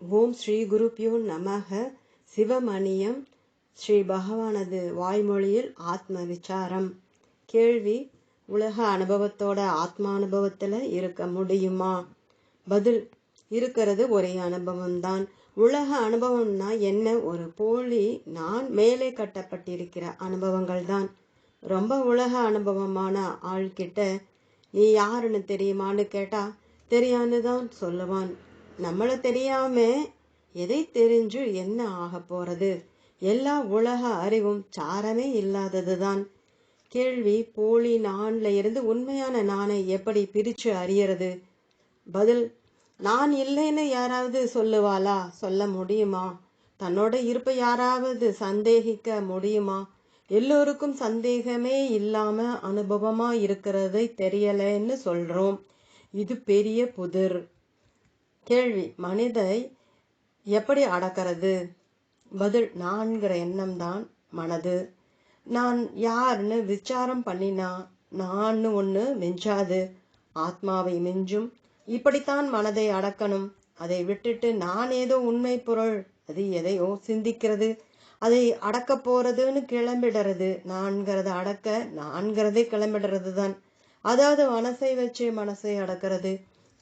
ஓம் ஸ்ரீ குருப்பியோ நமக சிவமணியம். ஸ்ரீ பகவானது வாய்மொழியில் ஆத்ம விசாரம் கேள்வி உலக அனுபவத்தோட ஆத்மா அனுபவத்தில் இருக்க முடியுமா? பதில் இருக்கிறது ஒரே அனுபவம்தான். உலக அனுபவம்னா என்ன? ஒரு போலி நான் மேலே கட்டப்பட்டிருக்கிற அனுபவங்கள் தான் ரொம்ப உலக அனுபவமான ஆள்கிட்ட நீ யாருன்னு தெரியுமான்னு கேட்டா தெரியான்னு தான் சொல்லுவான். நம்மளை தெரியாம எதை தெரிஞ்சு என்ன ஆக போறது? எல்லா உலக அறிவும் சாரமே இல்லாததுதான். கேள்வி போலி நான்ல இருந்து உண்மையான நானை எப்படி பிரிச்சு அறியறது? பதில் நான் இல்லைன்னு யாராவது சொல்லுவாளா? சொல்ல முடியுமா? தன்னோட இருப்பை யாராவது சந்தேகிக்க முடியுமா? எல்லோருக்கும் சந்தேகமே இல்லாம அனுபவமா இருக்கிறதை தெரியலைன்னு சொல்றோம். இது பெரிய புதிர். கேள்வி மனிதை எப்படி அடக்கிறது? பதில் நான்கிற எண்ணம் தான் மனது. நான் யாருன்னு விசாரம் பண்ணினா நான் ஒன்று மிஞ்சாது. ஆத்மாவை மிஞ்சும். இப்படித்தான் மனதை அடக்கணும். அதை விட்டுட்டு நான் ஏதோ உண்மை பொருள். அது எதையோ சிந்திக்கிறது. அதை அடக்க போறதுன்னு கிளம்பிடுறது. நான்கிறத அடக்க நான்கிறதே கிளம்பிடுறது தான் அதாவது மனசை வச்சு மனசை அடக்கிறது.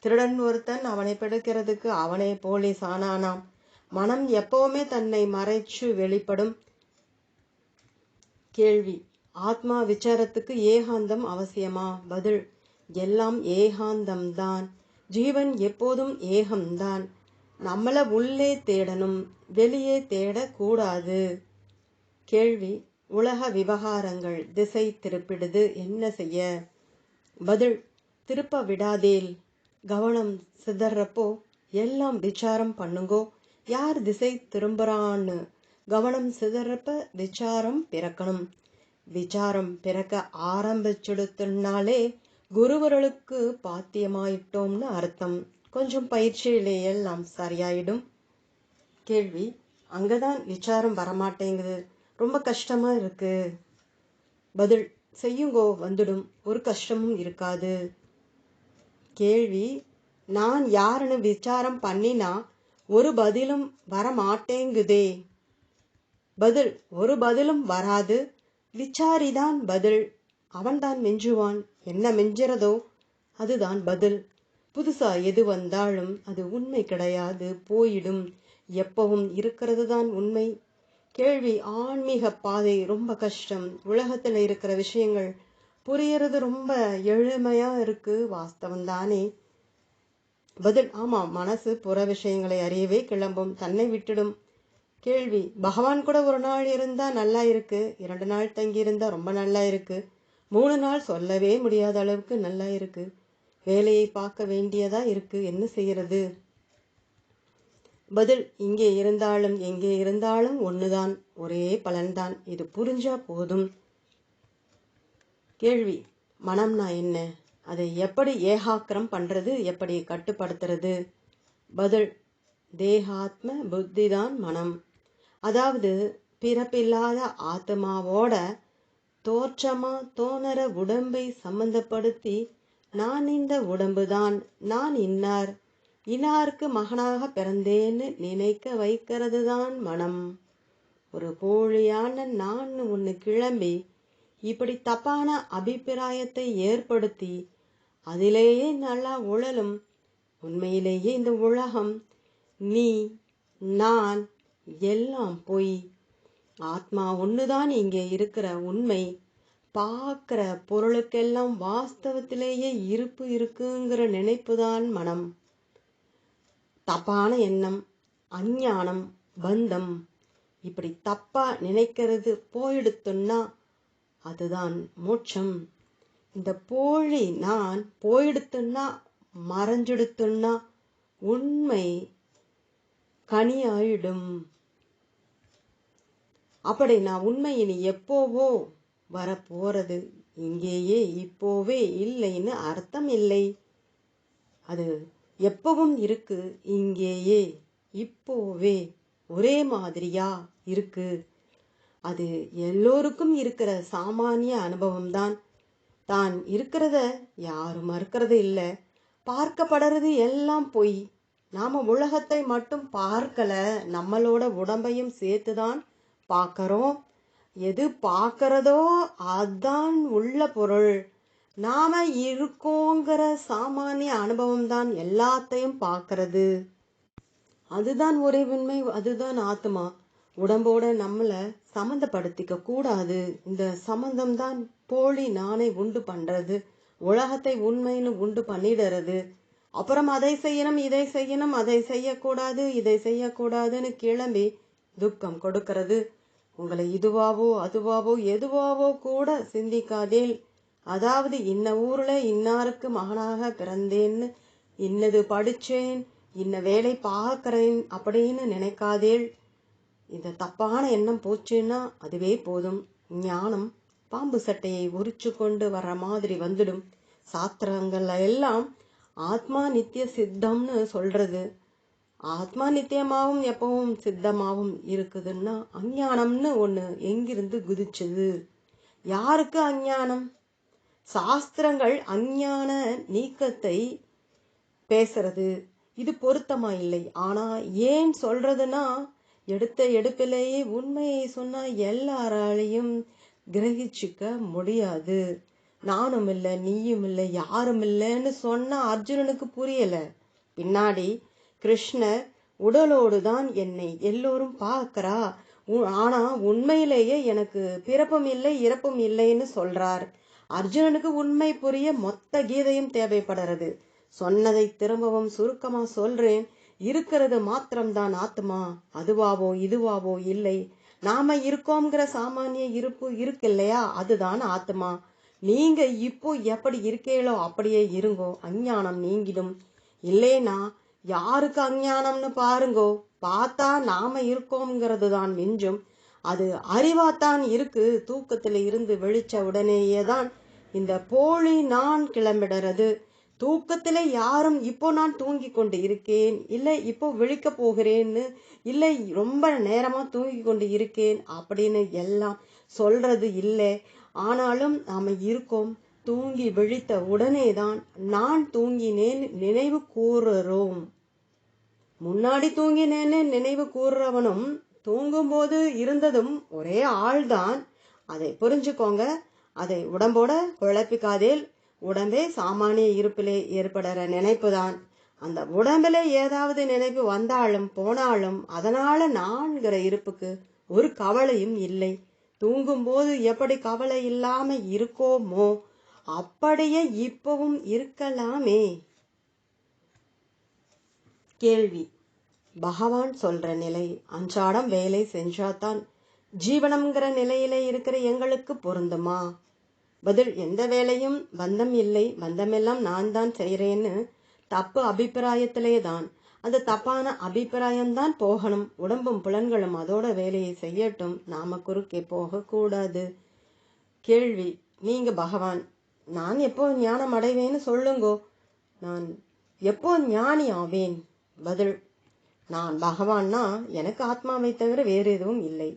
திருடன் ஒருத்தன் அவனை பிடிக்கிறதுக்கு அவனே போலீஸ் ஆனானாம் மனம் எப்பவுமே தன்னை மறைச்சு வெளிப்படும் கேள்வி. ஆத்மா விசாரத்துக்கு ஏகாந்தம் அவசியமா? பதில். எல்லாம் ஏகாந்தம்தான். ஜீவன் எப்போதும் ஏகம்தான். நம்மள உள்ளே தேடணும் வெளியே தேடக்கூடாது. கேள்வி. உலக விவகாரங்கள் திசை திருப்பிடுது. என்ன செய்ய? பதில். திருப்ப விடாதேல். கவனம் சிதறப்போ எல்லாம் விசாரம் பண்ணுங்கோ யார் திசை திரும்புறான்னு. கவனம் சிதறப்ப விசாரம் பிறக்கணும். விசாரம் பிறக்க ஆரம்பிச்சுடுத்துனாலே குருவர்களுக்கு பாத்தியமாயிட்டோம்னு அர்த்தம். கொஞ்சம் பயிற்சியிலே எல்லாம் சரியாயிடும். கேள்வி அங்கதான் விசாரம் வரமாட்டேங்குது. ரொம்ப கஷ்டமா இருக்கு. பதில் செய்யுங்கோ வந்துடும். ஒரு கஷ்டமும் இருக்காது. கேள்வி நான் யாருன்னு விசாரம் பண்ணினா ஒரு பதிலும் வர மாட்டேங்குதே பதில் ஒரு பதிலும் வராது. விசாரிதான் பதில். அவன்தான் மிஞ்சுவான். என்ன மிஞ்சுறதோ அதுதான் பதில். புதுசா எது வந்தாலும் அது உண்மை கிடையாது போயிடும். எப்பவும் இருக்கிறது தான் உண்மை. கேள்வி ஆன்மீக பாதை ரொம்ப கஷ்டம். உலகத்தில் இருக்கிற விஷயங்கள் புரியறது ரொம்ப எளிமையாக இருக்குது வாஸ்தவம் தானே. பதில் ஆமாம் மனசு புற விஷயங்களை அறியவே கிளம்பும். தன்னை விட்டுடும். கேள்வி பகவான் கூட ஒரு நாள் இருந்தால் நல்லா இருக்கு. இரண்டு நாள் தங்கி இருந்தால் ரொம்ப நல்லா இருக்கு. மூணு நாள் சொல்லவே முடியாத அளவுக்கு நல்லா இருக்கு. வேலையை பார்க்க வேண்டியதா இருக்கு. என்ன செய்யறது? பதில் இங்கே இருந்தாலும் எங்கே இருந்தாலும் ஒன்றுதான் ஒரே பலன்தான். இது புரிஞ்சா போதும். கேள்வி மனம்னா என்ன? அதை எப்படி ஏகாக்கிரம் பண்ணுறது எப்படி கட்டுப்படுத்துறது? பதில் தேகாத்ம புத்தி தான் மனம். அதாவது பிறப்பில்லாத ஆத்மாவோட தோற்றமா தோணர உடம்பை சம்பந்தப்படுத்தி நான் இந்த உடம்பு தான் நான் இன்னார் இன்னாருக்கு மகனாக பிறந்தேன்னு நினைக்க வைக்கிறது தான் மனம். ஒரு போழியான நான் ஒன்று கிளம்பி இப்படி தப்பான அபிப்பிராயத்தை ஏற்படுத்தி அதிலேயே நல்லா உழலும். உண்மையிலேயே இந்த உலகம் நீ நான் எல்லாம் பொய். ஆத்மா ஒண்ணுதான் இங்கே இருக்கிற உண்மை. பார்க்கிற பொருளுக்கெல்லாம் வாஸ்தவத்திலேயே இருப்பு இருக்குங்கிற நினைப்புதான் மனம். தப்பான எண்ணம் அஞ்ஞானம் பந்தம். இப்படி தப்பா நினைக்கிறது போயிடுத்துன்னா அதுதான் மோட்சம். இந்த போழி நான் போயிடுத்துன்னா மறைஞ்சிடுத்துன்னா உண்மை கனியாயிடும். அப்படி நான் உண்மை இனி எப்போவோ வரப்போறது இங்கேயே இப்போவே இல்லைன்னு அர்த்தம் இல்லை. அது எப்பவும் இருக்கு இங்கேயே இப்போவே ஒரே மாதிரியா இருக்கு. அது எல்லோருக்கும் இருக்கிற சாமானிய அனுபவம் தான் தான் இருக்கிறத யாரும் மறுக்கிறது இல்லை. பார்க்கப்படுறது எல்லாம் பொய். நாம உலகத்தை மட்டும் பார்க்கல. நம்மளோட உடம்பையும் சேர்த்து தான் பார்க்கறோம். எது பார்க்கறதோ அதான் உள்ள பொருள். நாம இருக்கோங்கிற சாமானிய அனுபவம் தான் எல்லாத்தையும் பார்க்கறது. அதுதான் ஒரே உண்மை அதுதான் ஆத்மா. உடம்போட நம்மளை சம்மந்தப்படுத்திக்க கூடாது இந்த சம்மந்தம்தான் போலி நானை உண்டு பண்றது உலகத்தை உண்மைன்னு உண்டு பண்ணிடுறது. அப்புறம் அதை செய்யணும் இதை செய்யணும் அதை செய்யக்கூடாது இதை செய்யக்கூடாதுன்னு கிளம்பி துக்கம் கொடுக்கிறது. உங்களை இதுவாவோ அதுவாவோ எதுவாவோ கூட சிந்திக்காதேல் அதாவது இன்ன ஊர்ல இன்னாருக்கு மகனாக பிறந்தேன்னு இன்னது படிச்சேன் இன்ன வேலை பார்க்கிறேன் அப்படின்னு நினைக்காதேள் இந்த தப்பான எண்ணம் போச்சுன்னா அதுவே போதும். ஞானம் பாம்பு சட்டையை உரிச்சு கொண்டு வர மாதிரி வந்துடும். சாஸ்திரங்கள்ல எல்லாம் ஆத்மா நித்திய சித்தம்னு சொல்றது. ஆத்மா நித்தியமாகவும் எப்பவும் சித்தமாகவும் இருக்குதுன்னா அஞ்ஞானம்னு ஒன்று எங்கிருந்து குதிச்சது? யாருக்கு அஞ்ஞானம்? சாஸ்திரங்கள் அஞ்ஞான நீக்கத்தை பேசுறது. இது பொருத்தமா இல்லை. ஆனா ஏன் சொல்றதுன்னா எடுத்த எடுப்பிலேயே உண்மையை சொன்னா எல்லாராலையும் கிரகிச்சுக்க முடியாது. நானும் இல்லை நீயும் இல்லை யாரும் இல்லைன்னு சொன்னா அர்ஜுனனுக்கு புரியல. பின்னாடி கிருஷ்ணர் உடலோடு தான் என்னை எல்லோரும் பார்க்கறா. உ- ஆனா உண்மையிலேயே எனக்கு பிறப்பும் இல்லை இறப்பும் இல்லைன்னு சொல்றார். அர்ஜுனனுக்கு உண்மை புரிய மொத்த கீதையும் தேவைப்படுறது. சொன்னதை திரும்பவும் சுருக்கமா சொல்றேன். இருக்கிறது மாத்திரம்தான் ஆத்மா. அதுவாவோ இதுவாவோ இல்லை. நாம இருக்கோங்கிற சாமானிய இருப்பு இருக்கு இல்லையா? அதுதான் ஆத்மா. நீங்க இப்போ எப்படி இருக்கீங்களோ அப்படியே இருங்கோ. அஞ்ஞானம் நீங்கிடும். இல்லைனா யாருக்கு அஞ்ஞானம்னு பாருங்கோ? பார்த்தா நாம இருக்கோங்கிறது தான் மிஞ்சும். அது அறிவாத்தான் இருக்கு. தூக்கத்தில் இருந்து வெளிச்ச உடனேயே தான் இந்த போலி நான் கிளம்பிடுறது. தூக்கத்தில் யாரும் இப்போ நான் தூங்கி கொண்டு இருக்கேன். இல்லை இப்போ விழிக்க போகிறேன்னு இல்லை ரொம்ப நேரமாக தூங்கி கொண்டு இருக்கேன் அப்படின்னு எல்லாம் சொல்கிறது இல்லை. ஆனாலும் நாம் இருக்கோம். தூங்கி விழித்த உடனே தான் நான் தூங்கினேன் நினைவு கூறுறோம். முன்னாடி தூங்கினேன்னு நினைவு கூறுறவனும் தூங்கும்போது இருந்ததும் ஒரே ஆள்தான். அதை புரிஞ்சுக்கோங்க. அதை உடம்போட குழப்பிக்காதேல் உடம்பே சாமானிய இருப்பிலே ஏற்படுற நினைப்புதான். அந்த உடம்பில் ஏதாவது நினைப்பு வந்தாலும் போனாலும் அதனால நான்கிற இருப்புக்கு ஒரு கவலையும் இல்லை. தூங்கும்போது எப்படி கவலை இல்லாம இருக்கோமோ அப்படியே இப்பவும் இருக்கலாமே. கேள்வி. பகவான் சொல்ற நிலை அன்றாடம் வேலை செஞ்சாதான் ஜீவனம்ங்கிற நிலையில இருக்கிற எங்களுக்கு பொருந்துமா? பதில் எந்த வேலையும் பந்தம் இல்லை பந்தமெல்லாம் நான் தான் செய்கிறேன்னு தப்பு அபிப்பிராயத்திலே தான் அந்த தப்பான அபிப்பிராயம்தான் போகணும். உடம்பும் புலன்களும் அதோட வேலையை செய்யட்டும். நாம குறுக்கே போகக்கூடாது. கேள்வி. நீங்க பகவான் நான் எப்போ ஞானம் அடைவேன்னு சொல்லுங்கோ. நான் எப்போ ஞானி ஆவேன்? பதில். நான் பகவான்னா எனக்கு ஆத்மாவை தவிர வேறு எதுவும் இல்லை.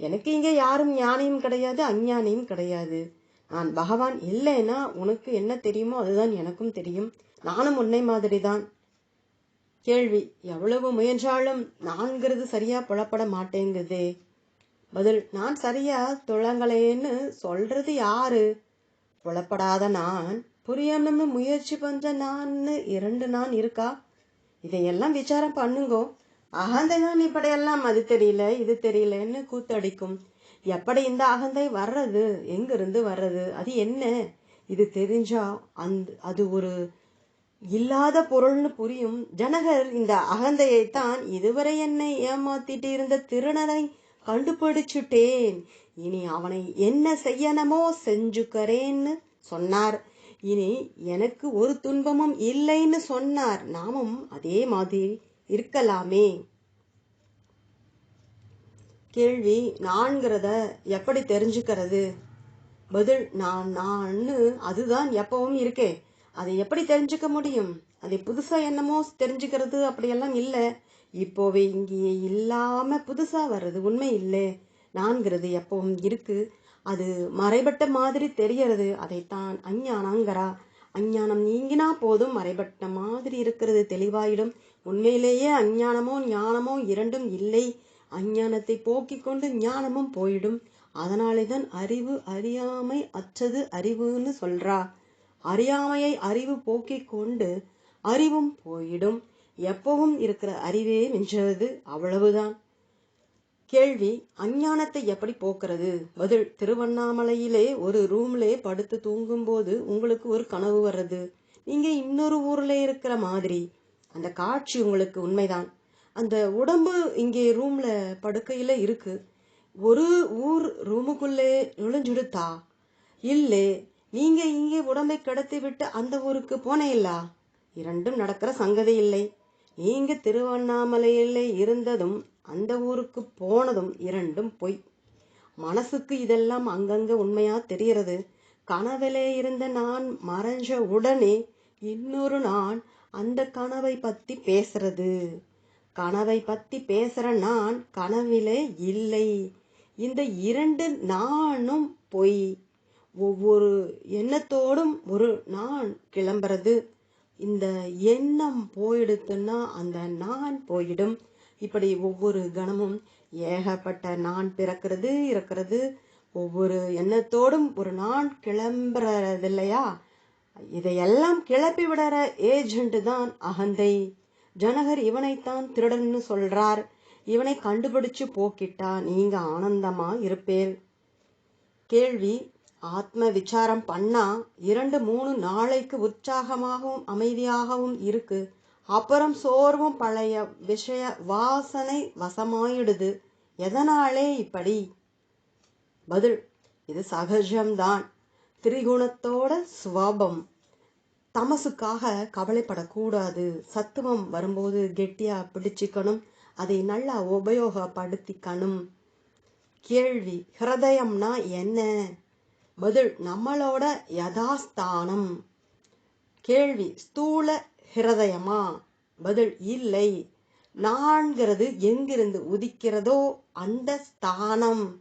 எனக்கு இங்கே யாரும் ஞானியும் கிடையாது அஞ்ஞானியும் கிடையாது. பகவான் இல்லைன்னா உனக்கு என்ன தெரியுமோ அதுதான் எனக்கும் தெரியும். நானும் உன்னை மாதிரி தான் கேள்வி எவ்வளவு முயன்றாலும் நான்கிறது சரியா புலப்பட மாட்டேங்குதே. பதில் நான் சரியா துளங்கலேன்னு சொல்றது யாரு? புலப்படாத நான் புரியணும்னு முயற்சி பண்ற நான் இரண்டு நான் இருக்கா? இதையெல்லாம் விசாரம் பண்ணுங்கோ. அகந்தை நான் இப்படியெல்லாம் அது தெரியல இது தெரியலன்னு கூத்தடிக்கும். எப்படி இந்த அகந்தை வர்றது? எங்கிருந்து வர்றது? அது என்ன? இது தெரிஞ்சா அந்த அது ஒரு இல்லாத பொருள்னு புரியும். ஜனகர் இந்த அகந்தையை தான் இதுவரை என்னை ஏமாத்திட்டு இருந்த திருநரை கண்டுபிடிச்சுட்டேன். இனி அவனை என்ன செய்யணுமோ செஞ்சுக்கிறேன்னு சொன்னார். இனி எனக்கு ஒரு துன்பமும் இல்லைன்னு சொன்னார். நாமும் அதே மாதிரி இருக்கலாமே. கேள்வி நான்கிறத எப்படி தெரிஞ்சுக்கிறது? பதில் நான் நான்னு அதுதான் எப்பவும் இருக்கே. அதை எப்படி தெரிஞ்சுக்க முடியும்? அதை புதுசா என்னமோ தெரிஞ்சுக்கிறது அப்படியெல்லாம் இல்லை. இப்போவே இங்கேயே இல்லாம புதுசா வர்றது உண்மை இல்லை. நான்கிறது எப்பவும் இருக்கு. அது மறைபட்ட மாதிரி தெரியறது. அதைத்தான் அஞ்ஞானங்கிறா. அஞ்ஞானம் நீங்கினா போதும் மறைபட்ட மாதிரி இருக்கிறது தெளிவாயிடும். உண்மையிலேயே அஞ்ஞானமோ ஞானமோ இரண்டும் இல்லை. அஞ்ஞானத்தை போக்கிக் கொண்டு ஞானமும் போயிடும். அதனாலே தான் அறிவு அறியாமை அற்றது அறிவுன்னு சொல்றா. அறியாமையை அறிவு போக்கிக் கொண்டு அறிவும் போயிடும். எப்பவும் இருக்கிற அறிவே மிஞ்சது அவ்வளவுதான். கேள்வி அஞ்ஞானத்தை எப்படி போக்குறது? பதில் திருவண்ணாமலையிலே ஒரு ரூம்லே படுத்து தூங்கும்போது உங்களுக்கு ஒரு கனவு வர்றது. நீங்க இன்னொரு ஊர்ல இருக்கிற மாதிரி. அந்த காட்சி உங்களுக்கு உண்மைதான். அந்த உடம்பு இங்கே ரூமில் படுக்கையில் இருக்குது ஒரு ஊர் ரூமுக்குள்ளே நுழைஞ்சுடுத்தா? இல்லை நீங்கள் இங்கே உடம்பை கடத்தி விட்டு அந்த ஊருக்கு போனேல்லா இரண்டும் நடக்கிற சங்கதி இல்லை. நீங்கள் திருவண்ணாமலையில் இருந்ததும் அந்த ஊருக்கு போனதும் இரண்டும் பொய். மனசுக்கு இதெல்லாம் அங்கங்கே உண்மையாக தெரிகிறது. கனவிலே இருந்த நான் மறைஞ்ச உடனே இன்னொரு நான் அந்த கனவை பற்றி பேசுறது. கனவை பத்தி பேசுற நான் கனவிலே இல்லை. இந்த இரண்டு நானும் பொய். ஒவ்வொரு எண்ணத்தோடும் ஒரு நான் கிளம்புறது. இந்த எண்ணம் போயிடுத்துன்னா அந்த நான் போயிடும். இப்படி ஒவ்வொரு கணமும் ஏகப்பட்ட நான் பிறக்கிறது இருக்கிறது ஒவ்வொரு எண்ணத்தோடும் ஒரு நான் கிளம்புறது இல்லையா இதையெல்லாம் கிளப்பி விடுற ஏஜென்ட் தான் அகந்தை. ஜனகர் இவனைத்தான் திருடன்னு சொல்றார். இவனை கண்டுபிடிச்சு போக்கிட்டா நீங்க ஆனந்தமா இருப்பேர் கேள்வி ஆத்ம விசாரம் பண்ணா இரண்டு மூணு நாளைக்கு உற்சாகமாகவும் அமைதியாகவும் இருக்கு. அப்புறம் சோர்வும் பழைய விஷய வாசனை வசமாயிடுது. எதனாலே இப்படி? பதில் இது சகஜம்தான். திரிகுணத்தோட சுவாபம். தமசுக்காக கவலைப்படக்கூடாது. சத்துவம் வரும்போது கெட்டியா பிடிச்சிக்கணும். அதை நல்லா உபயோகப்படுத்திக்கணும். கேள்வி ஹிரதயம்னா என்ன? பதில் நம்மளோட யதாஸ்தானம். கேள்வி ஸ்தூல ஹிரதயமா? பதில் இல்லை. நான்கிறது எங்கிருந்து உதிக்கிறதோ அந்த ஸ்தானம்.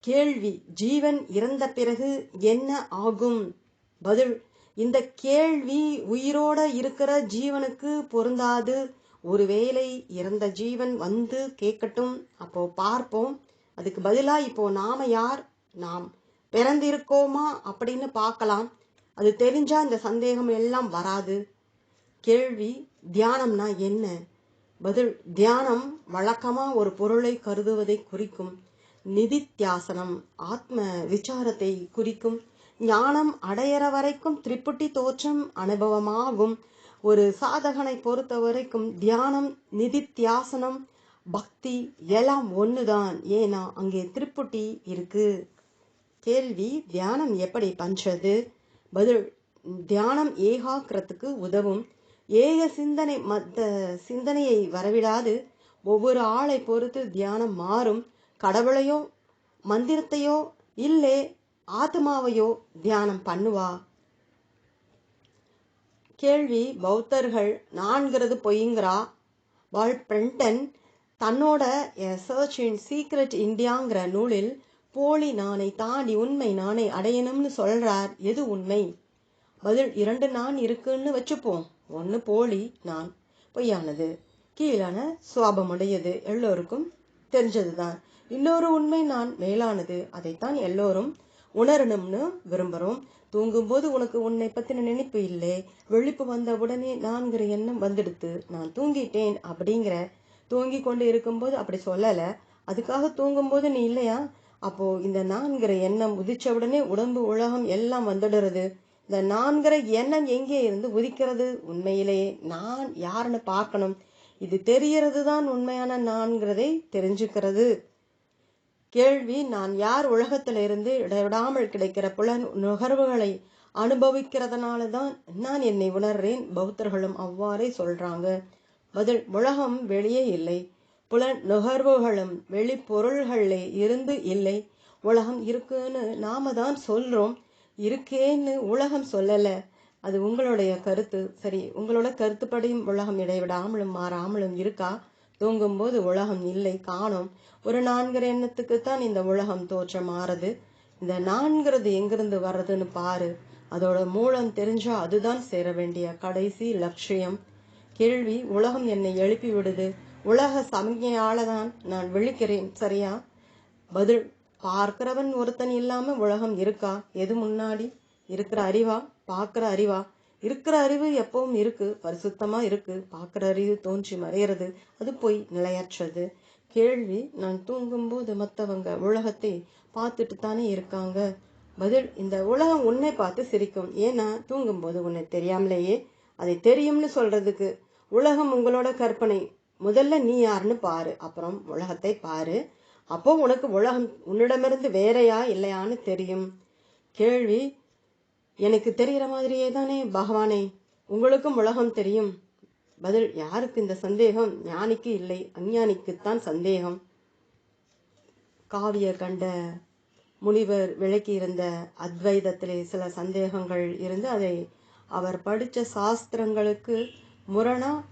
கேள்வி ஜீவன் இறந்த பிறகு என்ன ஆகும்? பதில் இந்த கேள்வி உயிரோட இருக்கிற ஜீவனுக்கு பொருந்தாது. ஒருவேளை இறந்த ஜீவன் வந்து கேட்கட்டும். அப்போ பார்ப்போம். அதுக்கு பதிலாக இப்போ நாம யார்? நாம் பிறந்திருக்கோமா அப்படின்னு பார்க்கலாம். அது தெரிஞ்சா இந்த சந்தேகம் எல்லாம் வராது. கேள்வி தியானம்னா என்ன? பதில் தியானம் வழக்கமாக ஒரு பொருளை கருதுவதை குறிக்கும். நிதித்தியாசனம் ஆத்ம விசாரத்தை குறிக்கும். ஞானம் அடையிற வரைக்கும் திரிப்புட்டி தோற்றம் அனுபவமாகும். ஒரு சாதகனை பொறுத்த வரைக்கும் தியானம் நிதித்தியாசனம் பக்தி எல்லாம் ஒன்றுதான் ஏன்னா அங்கே திருப்புட்டி இருக்கு. கேள்வி தியானம் எப்படி பஞ்சது பதில் தியானம் ஏகாக்கிறதுக்கு உதவும். ஏக சிந்தனை மத்த சிந்தனையை வரவிடாது. ஒவ்வொரு ஆளை பொறுத்து தியானம் மாறும். கடவுளையோ மந்திரத்தையோ இல்லை ஆத்மாவையோ தியானம் பண்ணுவா? கேள்வி பௌத்தர்கள் நான்கிறது பொய்ங்கிறா? வால் பிரிண்டன் தன்னோட எ சர்ச் இன் சீக்ரெட் இந்தியாங்கிற நூலில் போலி நானை தாண்டி உண்மை நானை அடையணும்னு சொல்றார். எது உண்மை? பதில் இரண்டு நான் இருக்குன்னு வச்சுப்போம். ஒன்று போலி நான் பொய்யானது. கீழான சுவாபமுடையது. எல்லோருக்கும் தெரிஞ்சதுதான். இன்னொரு உண்மை நான் மேலானது. அதைத்தான் எல்லோரும் உணரணும்னு விரும்புகிறோம் தூங்கும்போது உனக்கு உன்னை பற்றின நினைப்பு இல்லை. வெளிப்பு வந்த உடனே நான்கிற எண்ணம் வந்துடுத்து நான் தூங்கிட்டேன் அப்படிங்கிற. தூங்கி கொண்டு இருக்கும்போது அப்படி சொல்லலை. அதுக்காக தூங்கும்போது நீ இல்லையா? அப்போது இந்த நான்கிற எண்ணம் உதிச்ச உடனே உடம்பு உலகம் எல்லாம் வந்துடுறது. இந்த நான்கிற எண்ணம் எங்கே இருந்து உதிக்கிறது? உண்மையிலேயே நான் யாருன்னு பார்க்கணும். இது தெரியறது தான் உண்மையான நான்கிறதை தெரிஞ்சுக்கிறது. கேள்வி நான் யார் உலகத்துல இருந்து இடைவிடாமல் கிடைக்கிற புலன் நுகர்வுகளை அனுபவிக்கிறதுனால தான் நான் என்னை உணர்றேன்? பௌத்தர்களும் அவ்வாறே சொல்றாங்க. பதில் உலகம் வெளியே இல்லை. புலன் நுகர்வுகளும் வெளிப்பொருள்களே இருந்து இல்லை. உலகம் இருக்குன்னு நாம தான் சொல்றோம். இருக்கேன்னு உலகம் சொல்லலை. அது உங்களுடைய கருத்து. சரி உங்களோட கருத்துப்படியும் உலகம் இடைவிடாமலும் மாறாமலும் இருக்கா? தூங்கும்போது உலகம் இல்லை காணும். ஒரு நான்கிற எண்ணத்துக்கு தான் இந்த உலகம் தோற்றம் மாறுது. இந்த நான்கிறது எங்கிருந்து வர்றதுன்னு பாரு. அதோட மூலம் தெரிஞ்சா அதுதான் சேர வேண்டிய கடைசி லட்சியம். கேள்வி உலகம் என்னை எழுப்பி விடுது. உலக சமிகையால தான் நான் விழிக்கிறேன் சரியா? பதில் பார்க்கிறவன் ஒருத்தன் இல்லாம உலகம் இருக்கா? எது முன்னாடி? இருக்கிற அறிவா? பார்க்கிற அறிவா? இருக்கிற அறிவு எப்பவும் இருக்கு பரிசுத்தமா இருக்கு. பார்க்குற அறிவு தோன்றி மறையிறது அது போய் நிலையற்றது கேள்வி நான் தூங்கும்போது மற்றவங்க உலகத்தை பார்த்துட்டு தானே இருக்காங்க. பதில் இந்த உலகம் உன்னை பார்த்து சிரிக்கும். ஏன்னா தூங்கும்போது உன்னை தெரியாமலேயே அதை தெரியும்னு சொல்றதுக்கு உலகம் உங்களோட கற்பனை. முதல்ல நீ யாருன்னு பாரு அப்புறம் உலகத்தை பாரு. அப்போ உனக்கு உலகம் உன்னிடமிருந்து வேறையா இல்லையான்னு தெரியும். கேள்வி எனக்கு தெரிகிற மாதிரியே தானே பகவானே? உங்களுக்கும் உலகம் தெரியும். பதில் யாருக்கு இந்த சந்தேகம்? ஞானிக்கு இல்லை அஞ்ஞானிக்குத்தான் சந்தேகம். காவிய கண்ட முனிவர் விளக்கியிருந்த அத்வைதத்திலே சில சந்தேகங்கள் இருந்து அதை அவர் படித்த சாஸ்திரங்களுக்கு முரணா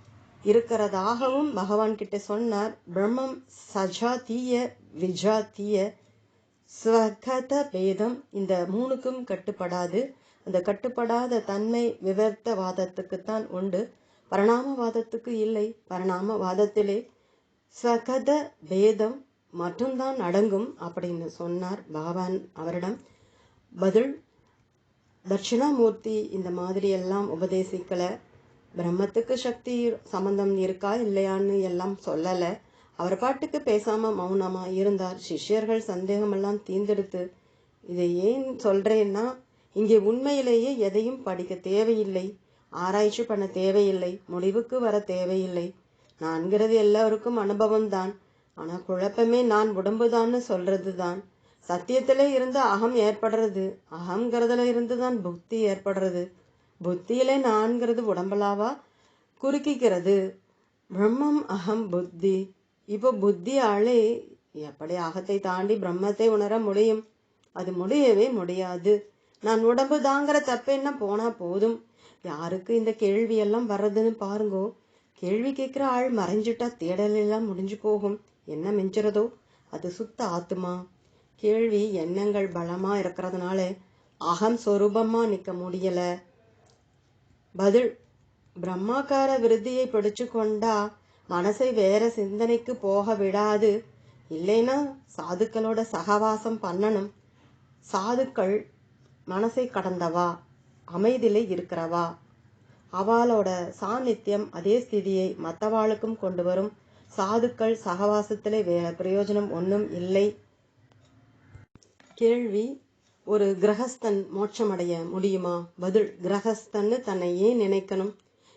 இருக்கிறதாகவும் பகவான் கிட்ட சொன்னார். பிரம்மம் சஜாத்திய விஜாத்திய ஸ்வகத பேதம். இந்த மூணுக்கும் கட்டுப்படாது. அந்த கட்டுப்படாத தன்மை விவர்த்தவாதத்துக்குத்தான் உண்டு. பரணாமவாதத்துக்கு இல்லை. பரணாமவாதத்திலே சகத பேதம் மட்டும்தான் அடங்கும் அப்படின்னு சொன்னார் பாபான் அவரிடம். பதில் தட்சிணாமூர்த்தி இந்த மாதிரி எல்லாம் உபதேசிக்கலை. பிரம்மத்துக்கு சக்தி சம்பந்தம் இருக்கா இல்லையான்னு எல்லாம் சொல்லலை. அவர் பாட்டுக்கு பேசாம மௌனமா இருந்தார். சிஷ்யர்கள் சந்தேகமெல்லாம் தீர்ந்தெடுத்து இதை ஏன் சொல்றேன்னா இங்கே உண்மையிலேயே எதையும் படிக்க தேவையில்லை. ஆராய்ச்சி பண்ண தேவையில்லை. முடிவுக்கு வர தேவையில்லை. நான்கிறது எல்லாருக்கும் அனுபவம் தான் குழப்பமே நான் உடம்புதான்னு சொல்றது தான் சத்தியத்தில் இருந்து அகம் ஏற்படுறது. அகங்கிறதுல இருந்து தான் புத்தி ஏற்படுறது. புத்தியில நான்கிறது உடம்பலாவா? குறுக்கிக்கிறது. பிரம்மம் அகம் புத்தி. இப்போ புத்தியாலே எப்படி அகத்தை தாண்டி பிரம்மத்தை உணர முடியும்? அது முடியவே முடியாது. நான் உடம்பு தாங்கிற தப்பு என்ன போனா போதும். யாருக்கு இந்த கேள்வி எல்லாம் வர்றதுன்னு பாருங்கோ. கேள்வி கேட்குற ஆள் மறைஞ்சிட்டா தேடலெல்லாம் முடிஞ்சு போகும். என்ன மிஞ்சுறதோ? அது சுத்த ஆத்துமா? கேள்வி எண்ணங்கள் பலமா இருக்கிறதுனால அகம் சொரூபமா நிற்க முடியல. பதில் பிரம்மாக்கார விருத்தியை பிடிச்சு கொண்டா மனசை வேற சிந்தனைக்கு போக விடாது. இல்லைன்னா சாதுக்களோட சகவாசம் பண்ணணும். சாதுக்கள் மனசை கடந்தவா? அமைதியிலே இருக்கிறவா? அவளோட சாநித்தியம் அதே ஸ்திதியை மற்றவாளுக்கும் கொண்டு வரும். சாதுக்கள் சகவாசத்திலே வேற பிரயோஜனம் ஒன்றும் இல்லை. கேள்வி ஒரு கிரகஸ்தன் மோட்சமடைய முடியுமா? பதில் கிரகஸ்தன்னு தன்னை ஏன் நினைக்கணும்?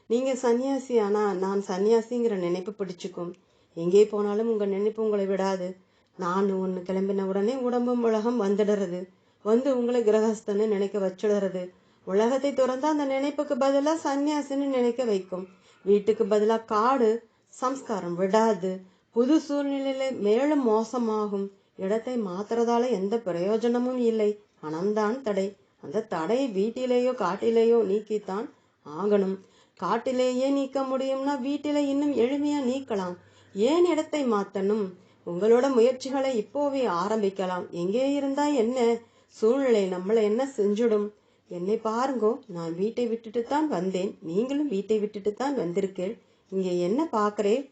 நீங்கள் சன்னியாசி ஆனா நான் சன்னியாசிங்கிற நினைப்பு பிடிச்சிக்கும். எங்கே போனாலும் உங்கள் நினைப்பு உங்களை விடாது. நான் ஒன்று கிளம்பின உடனே உடம்பும் உலகம் வந்துடுறது. வந்து உங்களை கிரகஸ்தன்னு நினைக்க வச்சுடுறது. உலகத்தை துறந்தா அந்த நினைப்புக்கு பதிலா சன்னியாசின்னு நினைக்க வைக்கும். வீட்டுக்கு பதிலா காடு சம்ஸ்காரம் விடாது. புது சூழ்நிலையில மேலும் மோசமாகும். இடத்தை மாத்துறதால எந்த பிரயோஜனமும் இல்லை. பணம்தான் தடை. அந்த தடை வீட்டிலேயோ காட்டிலேயோ நீக்கித்தான் ஆகணும். காட்டிலேயே நீக்க முடியும்னா வீட்டில இன்னும் எளிமையா நீக்கலாம். ஏன் இடத்தை மாத்தணும்? உங்களோட முயற்சிகளை இப்போவே ஆரம்பிக்கலாம். எங்கே இருந்தா என்ன? சூழ்நிலை நம்மளை என்ன செஞ்சுடும்? என்னை பாருங்கோ நான் வீட்டை விட்டுட்டு தான் வந்தேன். நீங்களும் வீட்டை விட்டுட்டு தான் வந்திருக்கேன் இங்கே என்ன பாக்குறேன்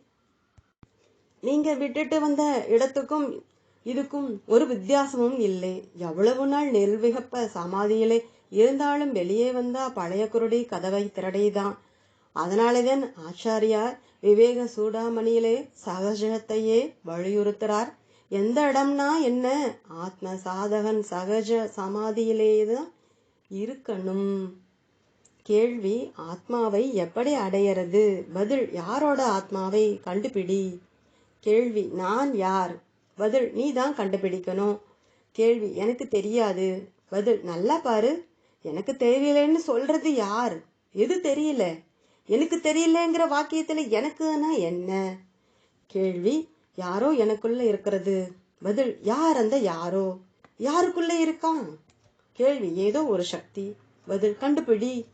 நீங்க விட்டுட்டு வந்த இடத்துக்கும் இதுக்கும் ஒரு வித்தியாசமும் இல்லை. எவ்வளவு நாள் நெல்விகப்ப சமாதியிலே இருந்தாலும் வெளியே வந்தா பழைய குருடி கதவை திரடைதான். அதனாலேதான் ஆச்சாரியார் விவேக சூடாமணியிலே சகஜத்தையே வலியுறுத்துறார். எந்த இடம்னா என்ன? ஆத்ம சாதகன் சகஜ சமாதியிலேயே தான் இருக்கணும். கேள்வி ஆத்மாவை எப்படி அடையிறது? பதில் யாரோட ஆத்மாவை கண்டுபிடி? கேள்வி நான் யார்? பதில் நீ தான் கண்டுபிடிக்கணும். கேள்வி எனக்கு தெரியாது. பதில் நல்லா பாரு. எனக்கு தெரியலன்னு சொல்றது யார்? எது தெரியல? எனக்கு தெரியலங்கிற வாக்கியத்தில் எனக்குன்னா என்ன? கேள்வி யாரோ எனக்குள்ள இருக்கிறது. பதில் யார் அந்த யாரோ? யாருக்குள்ள இருக்கான்? கேள்வி ஏதோ ஒரு சக்தி. பதில் கண்டுபிடி.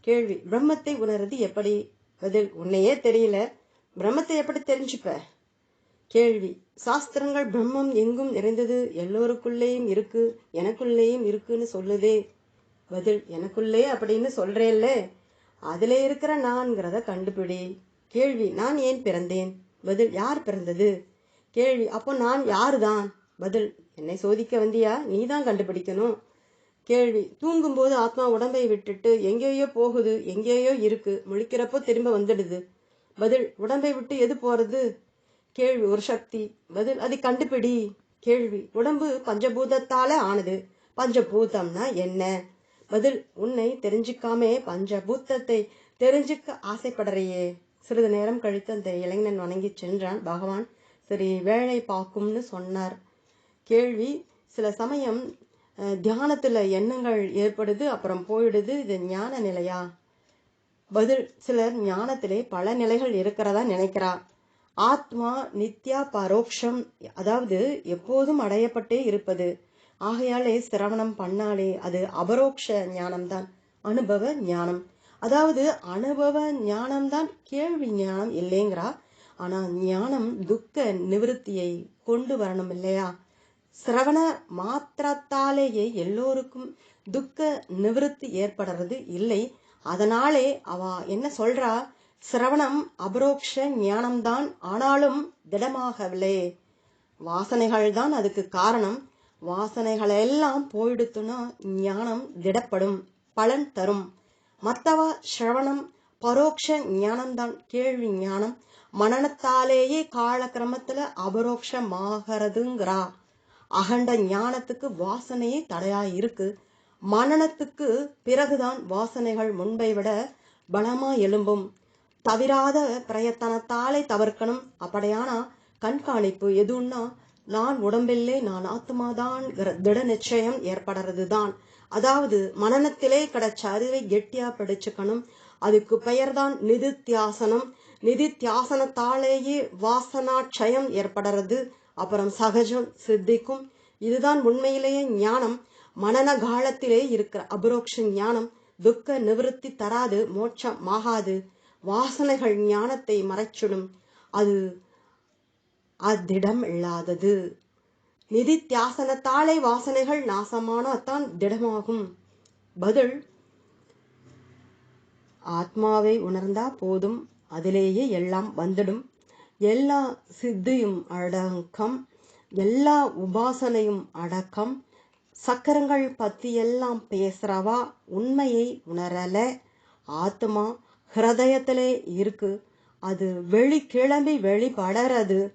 கேள்வி பிரம்மத்தை உணர்றது எப்படி? பதில் உன்னையே தெரியல. பிரம்மத்தை எப்படி தெரிஞ்சுப்ப? கேள்வி சாஸ்திரங்கள் பிரம்மம் எங்கும் நிறைந்தது? எல்லோருக்குள்ளேயும் இருக்கு. எனக்குள்ளேயும் இருக்குன்னு சொல்லுதே. பதில் எனக்குள்ளே அப்படின்னு சொல்றேல்ல. அதில் இருக்கிற நான்கிறத கண்டுபிடி. கேள்வி நான் ஏன் பிறந்தேன்? பதில் யார் பிறந்தது? கேள்வி அப்போ நான் யாருதான்? பதில் என்னை சோதிக்க வந்தியா? நீ தான் கண்டுபிடிக்கணும். கேள்வி தூங்கும்போது ஆத்மா உடம்பை விட்டுட்டு எங்கேயோ போகுது எங்கேயோ இருக்கு முழிக்கிறப்போ திரும்ப வந்துடுது. பதில் உடம்பை விட்டு எது போறது? கேள்வி ஒரு சக்தி. பதில் அதை கண்டுபிடி. கேள்வி உடம்பு பஞ்சபூதத்தால ஆனது. பஞ்சபூதம்னா என்ன? பதில் உன்னை தெரிஞ்சுக்காமே பஞ்சபூத்தத்தை தெரிஞ்சுக்க ஆசைப்படுறையே. சிறிது நேரம் கழித்து அந்த இளைஞன் வணங்கி சென்றான். பகவான் சரி வேலை பார்க்கும்னு சொன்னார். கேள்வி சில சமயம் தியானத்தில் தியானத்துல எண்ணங்கள் ஏற்படுது அப்புறம் போயிடுது இது ஞான நிலையா? பதில் சிலர் ஞானத்திலே பல நிலைகள் இருக்கிறதா நினைக்கிறா. ஆத்மா நித்யா பரோக்ஷம் அதாவது எப்போதும் அடையப்பட்டே இருப்பது. ஆகையாலே சிரவணம் பண்ணாலே அது அபரோக்ஷ ஞானம்தான் அனுபவ ஞானம். அதாவது அனுபவ ஞானம்தான் கேள்வி ஞானம் இல்லைங்கிறா. ஆனால் ஞானம் துக்க நிவிருத்தியை கொண்டு வரணும் இல்லையா? சிரவண மாத்திரத்தாலேயே எல்லோருக்கும் துக்க நிவிருத்தி ஏற்படுறது இல்லை. அதனாலே அவ என்ன சொல்றா? சிரவணம் அபரோக்ஷ ஞானம்தான் ஆனாலும் திடமாகவில்லை. வாசனைகள் தான் அதுக்கு காரணம். வாசனைகளெல்லாம் போயிடுத்துனா ஞானம் திடப்படும் பலன் தரும். மத்தவ சிரவணம் பரோக்ஷ ஞானம்தான் கேள்வி ஞானம். மனநத்தாலேயே காலக்கிரமத்துல அபரோக்ஷமாகிறதுங்கிறா. அகண்ட ஞானத்துக்கு வாசனையே தடையா இருக்கு மனநத்துக்கு பிறகுதான் வாசனைகள் முன்பை விட பலமா எழும்பும். தவிராத பிரயத்தனத்தாலே தவிர்க்கணும் அப்படியானா கண்காணிப்பு எதுன்னா நான் உடம்பில்லே நான் ஆத்மாதான் திட நிச்சயம் ஏற்படுறது தான் அதாவது மனநத்திலே கிடைச்ச அறிவை கெட்டியா படிச்சுக்கணும். அதுக்கு பெயர்தான் நிதித்தியாசனம். நிதித்தியாசனத்தாலேயே வாசனாட்சயம் ஏற்படுறது அப்புறம் சகஜம் சித்திக்கும். இதுதான் உண்மையிலேயே ஞானம். மனன காலத்திலே இருக்கிற அபரோக்ஷ ஞானம். துக்க நிவிருத்தி தராது மோட்சம் ஆகாது. வாசனைகள் ஞானத்தை மறைச்சிடும். அது அதிடம் இல்லாதது. நிதித்தியாசனத்தாலே வாசனைகள் நாசமானத்தான் திடமாகும். பதில் ஆத்மாவை உணர்ந்தா போதும் அதிலேயே எல்லாம் வந்துடும். எல்லா சித்தியும் அடக்கம் எல்லா உபாசனையும் அடக்கம். சக்கரங்கள் பத்தி எல்லாம் பேசுறவா? உண்மையை உணரல. ஆத்மா ஹிரதயத்திலே இருக்கு. அது வெளி கிளம்பி வெளிப்படறது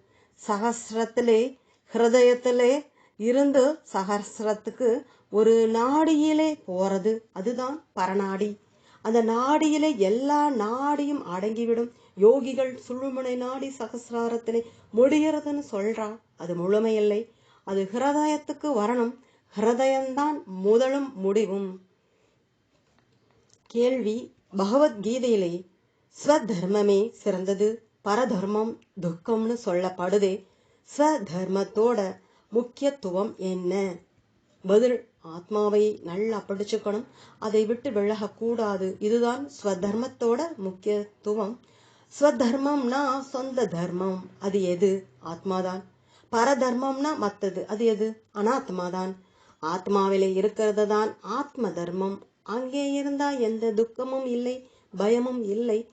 சகசிரத்திலே ஹிருதயத்திலே இருந்து சகசிரத்துக்கு ஒரு நாடியிலே போகிறது அதுதான் பரநாடி. அந்த நாடியிலே எல்லா நாடியும் அடங்கிவிடும். யோகிகள் சுழுமுனை நாடி சகசிராரத்திலே முடிகிறதுன்னு சொல்கிறா அது முழுமையில்லை. அது ஹிருதயத்துக்கு வரணும். ஹிருதயம்தான் முதலும் முடிவும். கேள்வி பகவத்கீதையிலே ஸ்வதர்மமே சிறந்தது. பரதர்மம் துக்கம்னு சொல்லப்படுதே. ஸ்வதர்மத்தோட முக்கியத்துவம் என்ன? பதில் ஆத்மாவை நல்லா படிச்சுக்கணும். அதை விட்டு விலகக்கூடாது. இதுதான் ஸ்வதர்மத்தோட முக்கியத்துவம். ஸ்வதர்மம்னா சொந்த தர்மம். அது எது? ஆத்மாதான். பரதர்மம்னா மற்றது அது எது? அனாத்மாதான். ஆத்மாவிலே இருக்கிறது தான் ஆத்ம தர்மம் அங்கே இருந்தா எந்த துக்கமும் இல்லை பயமும் இல்லை.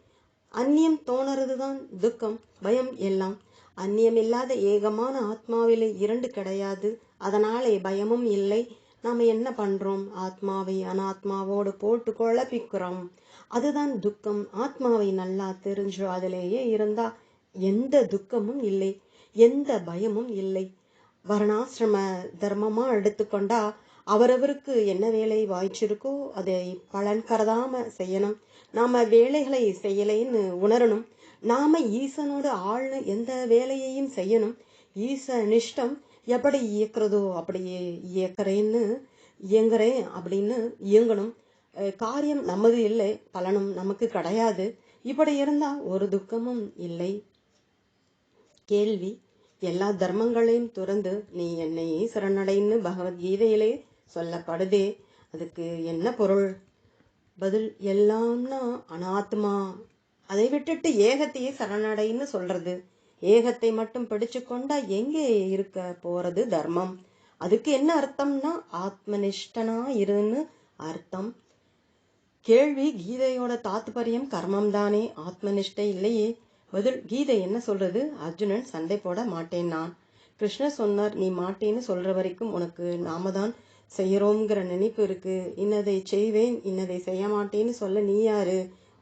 அந்நியம் தோணுறதுதான் துக்கம் பயம் எல்லாம். அந்நியமில்லாத ஏகமான ஆத்மாவிலே இரண்டு கிடையாது. அதனாலே பயமும் இல்லை. நாம் என்ன பண்றோம்? ஆத்மாவை அனாத்மாவோடு போட்டு குழப்பிக்கிறோம். அதுதான் துக்கம். ஆத்மாவை நல்லா தெரிஞ்சு அதிலேயே இருந்தா எந்த துக்கமும் இல்லை. எந்த பயமும் இல்லை. வர்ணாசிரம தர்மமா எடுத்துக்கொண்டா அவரவருக்கு என்ன வேலை வாய்ச்சிருக்கோ அதை பலன் கருதாம செய்யணும். நாம வேலைகளை செய்யலைன்னு உணரணும். நாம ஈசனோட ஆள்னு எந்த வேலையையும் செய்யணும். ஈச நிஷ்டம் எப்படி இயக்குறதோ அப்படியே இயக்கிறேன்னு இயங்குறேன் அப்படின்னு இயங்கணும். காரியம் நமது இல்லை பலனும் நமக்கு கிடையாது. இப்படி இருந்தா ஒரு துக்கமும் இல்லை. கேள்வி எல்லா தர்மங்களையும் துறந்து நீ என்னை சரணடைன்னு பகவத்கீதையிலே சொல்லப்படுதே. அதுக்கு என்ன பொருள்? பதில் எல்லாம்னா அனாத்மா. அதை விட்டுட்டு ஏகத்தையே சரணடைன்னு சொல்றது. ஏகத்தை மட்டும் பிடிச்சு கொண்டா எங்கே இருக்க போறது தர்மம்? அதுக்கு என்ன அர்த்தம்னா ஆத்மனிஷ்டனா இருன்னு அர்த்தம். கேள்வி கீதையோட தாத்பரியம் கர்மம் தானே ஆத்மனிஷ்டை இல்லையே. பதில் கீதை என்ன சொல்றது? அர்ஜுனன் சண்டை போட மாட்டேன் நான். கிருஷ்ணர் சொன்னார் நீ மாட்டேன்னு சொல்ற வரைக்கும் உனக்கு நாம தான் செய்யறோங்கிற நினைப்பு இருக்கு. இன்னதை செய்வேன் இன்னதை செய்ய மாட்டேன்னு சொல்ல நீ யாரு?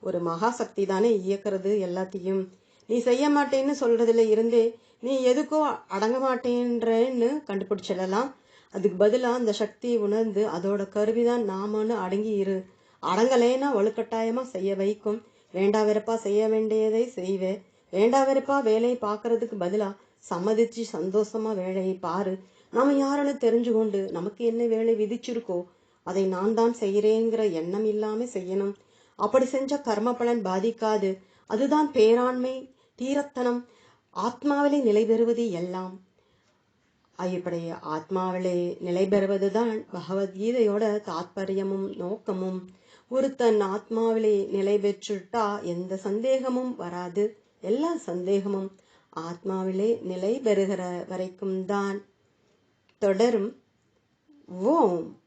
ஒரு மகாசக்தி தானே இயக்கிறது எல்லாத்தையும். நீ செய்ய மாட்டேன்னு சொல்றதுல இருந்தே நீ எதுக்கோ அடங்க மாட்டேன்றன்னு கண்டுபிடிச்சிடலாம். அதுக்கு பதிலாக அந்த சக்தியை உணர்ந்து அதோட கருவிதான் நாமன்னு அடங்கி இரு. அடங்கலைன்னா வலுக்கட்டாயமாக செய்ய வைக்கும். வேண்டா வெறுப்பாக செய்ய வேண்டியதை செய்வே. வேண்டா வெறுப்பாக வேலையை பார்க்கறதுக்கு பதிலாக சம்மதிச்சு சந்தோஷமாக வேலையை பாரு. நாம் யாருன்னு தெரிஞ்சு கொண்டு நமக்கு என்ன வேலை விதிச்சிருக்கோ அதை நான் தான் செய்கிறேங்கிற எண்ணம் இல்லாமல் செய்யணும். அப்படி செஞ்ச கர்ம பலன் பாதிக்காது. அதுதான் பேராண்மை தீரத்தனம். ஆத்மாவிலே நிலை பெறுவது எல்லாம். இப்படி ஆத்மாவிலே நிலை பெறுவதுதான் பகவத்கீதையோட தாத்பரியமும் நோக்கமும். ஒருத்தன் ஆத்மாவிலே நிலை பெற்றுட்டா எந்த சந்தேகமும் வராது. எல்லா சந்தேகமும் ஆத்மாவிலே நிலை பெறுகிற வரைக்கும் தான் தொடரும். ஓம்.